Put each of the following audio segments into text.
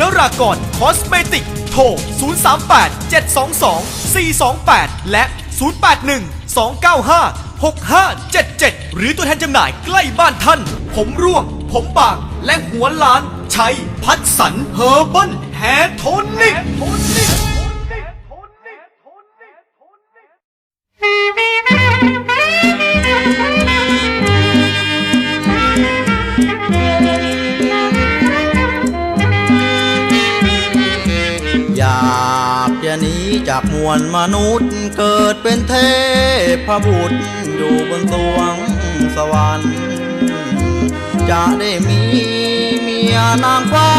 นรากรคอสเมติก โทร 038 722 428 และ 081 295 6577 หรือตัวแทนจำหน่ายใกล้บ้านท่าน ผมร่วง ผมบาง และหัวล้าน ใช้พัดสันเฮอร์เบิลแฮโทนิก หนีจากมวลมนุษย์เกิดเป็นเทพบุตรอยู่บนสวงสวรรค์ จะได้มีเมียนางฟ้า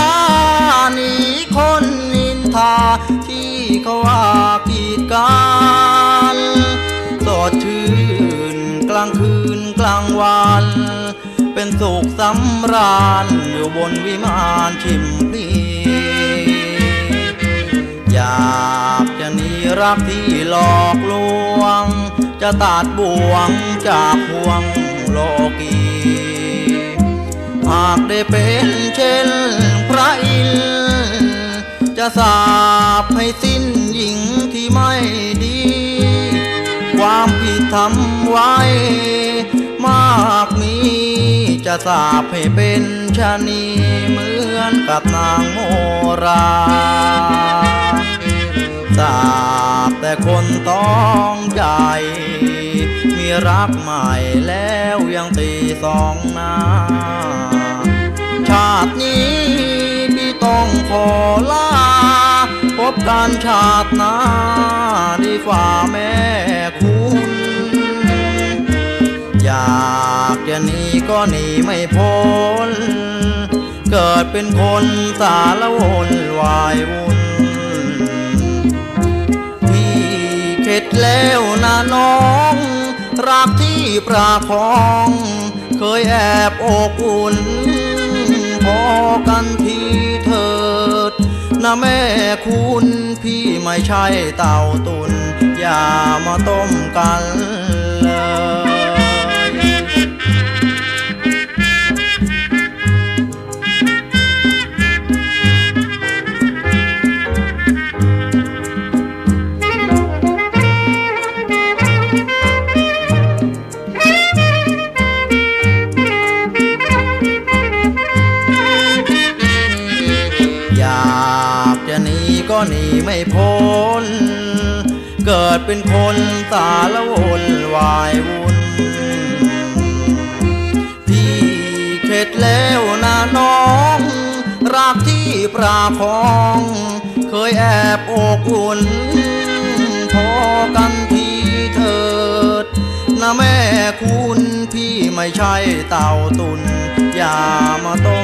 หนีคนนินทาที่เขาว่ากีดกันสดชื่นกลางคืนกลางวัน เป็นสุขสำราญอยู่บนวิมานชิมพลี อยากจะหนีรักที่หลอกลวง จะตัดบ่วงจากห่วงโลกี หากได้เป็นเช่นพระอินทร์จะสาบให้สิ้นหญิงที่ไม่ดี ความผิดทำไว้ มากมีจะสาบให้เป็นชะนีเหมือนกับนางโมรา รักใหม่แล้วยังตีสองหน้า ชาตินี้พี่ต้องขอลา พบกันชาติหน้าดีกว่าแม่คุณอยากจะหนีก็หนีไม่พ้น เกิดเป็นคนสารวนวายวุ่นพี่เข็ดแล้วนะน้อง รักที่ประคอง เคยแอบอกอุ่น พอกันทีเถิดนะแม่คุณพี่ไม่ใช่เต่าตุน อย่ามาต้มกัน ไม่พ้น เกิดเป็นคนสารวนวายวุ่น พี่เข็ดแล้วนะน้อง รักที่ปราคอง เคยแอบอกอุ่น พอกันทีเถิด นะแม่คุณพี่ไม่ใช่เต่าตุน อย่ามาต้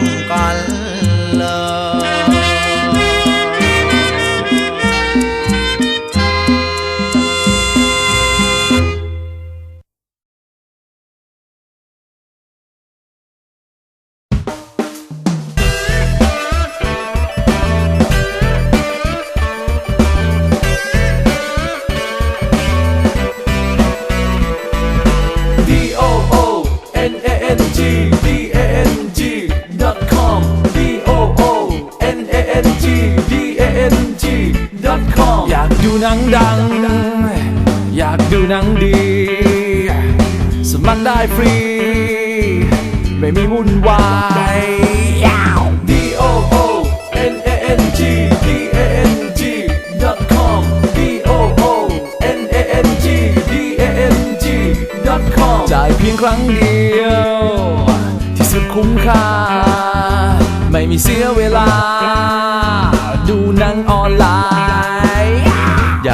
มัครได้ฟรี ไม่มีวุ่นวาย D O O N A N G D A N G dot com D O O N A N G D A N G dot com จ่ายเพียงครั้งเดียว ที่สุดคุ้มค่า ไม่มีเสียเวลา ดูหนังออนไลน์